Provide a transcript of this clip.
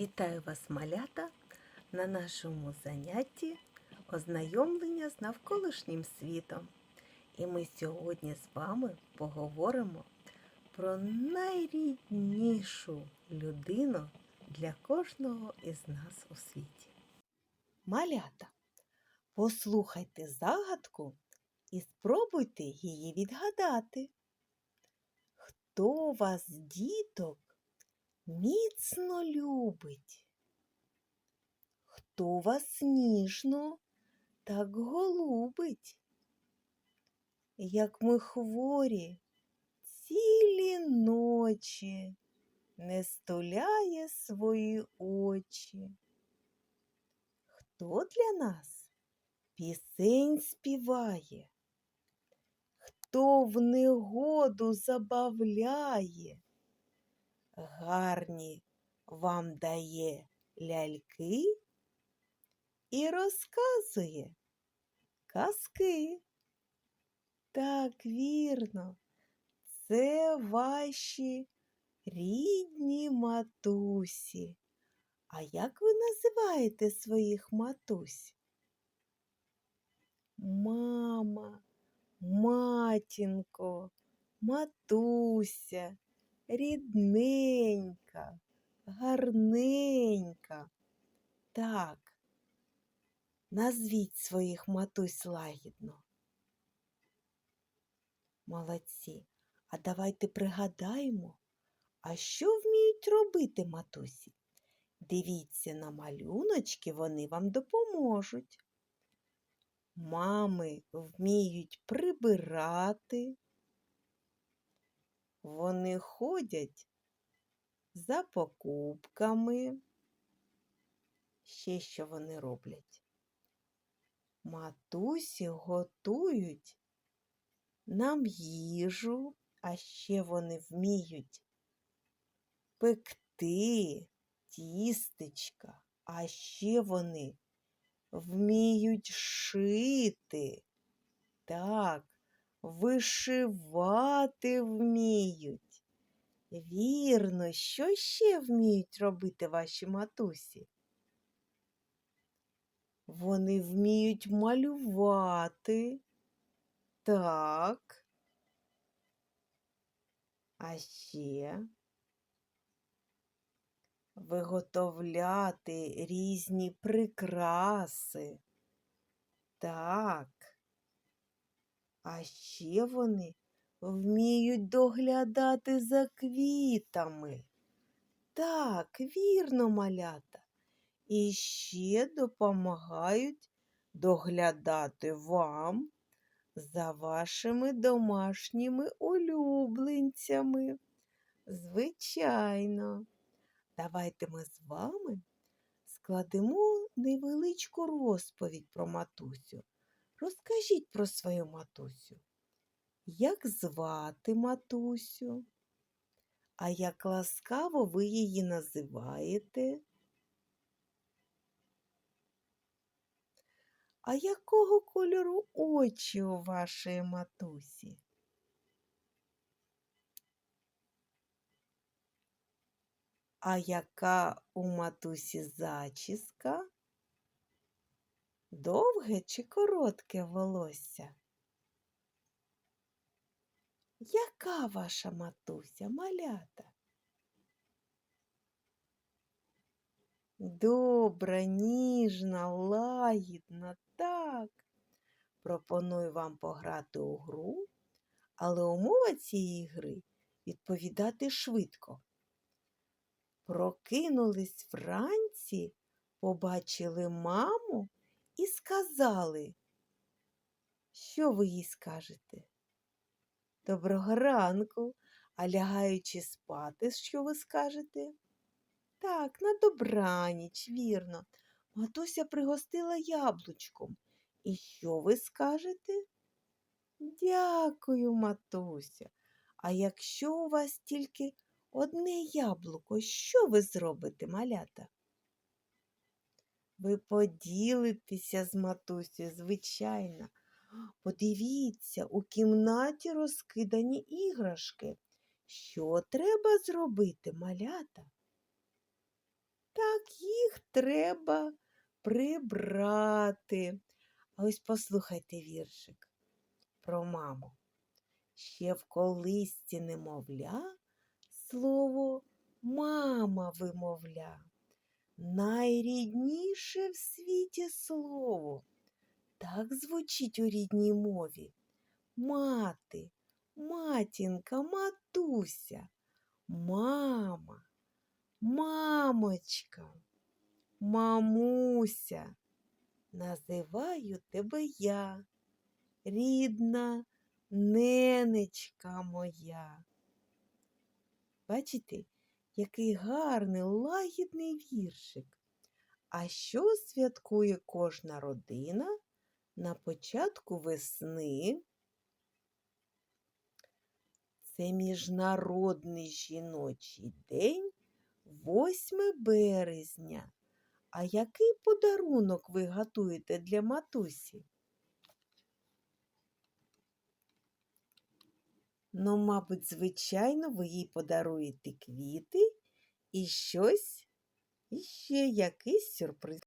Вітаю вас, малята, на нашому занятті ознайомлення з навколишнім світом. І ми сьогодні з вами поговоримо про найріднішу людину для кожного із нас у світі. Малята, послухайте загадку і спробуйте її відгадати. Хто вас, діток, міцно любить? Хто вас ніжно так голубить? Як ми хворі цілі ночі не стуляє свої очі? Хто для нас пісень співає? Хто в негоду забавляє? Гарні вам дає ляльки і розказує казки. Так вірно, це ваші рідні матусі. А як ви називаєте своїх матусь? Мама, матінко, матуся рідненька, гарненька. Так, назвіть своїх матусь лагідно. Молодці, а давайте пригадаємо, а що вміють робити матусі? Дивіться на малюночки, вони вам допоможуть. Мами вміють прибирати, вони ходять за покупками. Ще що вони роблять? Матусі готують нам їжу, а ще вони вміють пекти тістечка, а ще вони вміють шити. Так, вишивати вміють. Вірно, що ще вміють робити ваші матусі? Вони вміють малювати. Так. А ще виготовляти різні прикраси. Так. А ще вони вміють доглядати за квітами. Так, вірно, малята. І ще допомагають доглядати вам за вашими домашніми улюбленцями. Звичайно, давайте ми з вами складемо невеличку розповідь про матусю. Розкажіть про свою матусю. Як звати матусю? А як ласкаво ви її називаєте? А якого кольору очі у вашої матусі? А яка у матусі зачіска? Довге чи коротке волосся? Яка ваша матуся малята? Добра, ніжна, лагідна, так. Пропоную вам пограти у гру, але умова цієї гри відповідати швидко. Прокинулись вранці, побачили маму і сказали, що ви їй скажете? Доброго ранку, а лягаючи спати, що ви скажете? Так, на добраніч, вірно. Матуся пригостила яблучком. І що ви скажете? Дякую, матуся. А якщо у вас тільки одне яблуко, що ви зробите, малята? Ви поділитеся з матусею, звичайно. Подивіться, у кімнаті розкидані іграшки. Що треба зробити, малята? Так їх треба прибрати. А ось послухайте віршик про маму. Ще в колисці немовля слово мама вимовля. Найрідніше в світі слово. Так звучить у рідній мові. Мати, матінка, матуся, мама, мамочка, мамуся. Називаю тебе я, рідна ненечка моя. Бачите, який гарний, лагідний віршик. А що святкує кожна родина на початку весни? Це Міжнародний жіночий день 8 березня. А який подарунок ви готуєте для матусі? Ну, мабуть, звичайно, ви їй подаруєте квіти і щось, і ще якийсь сюрприз.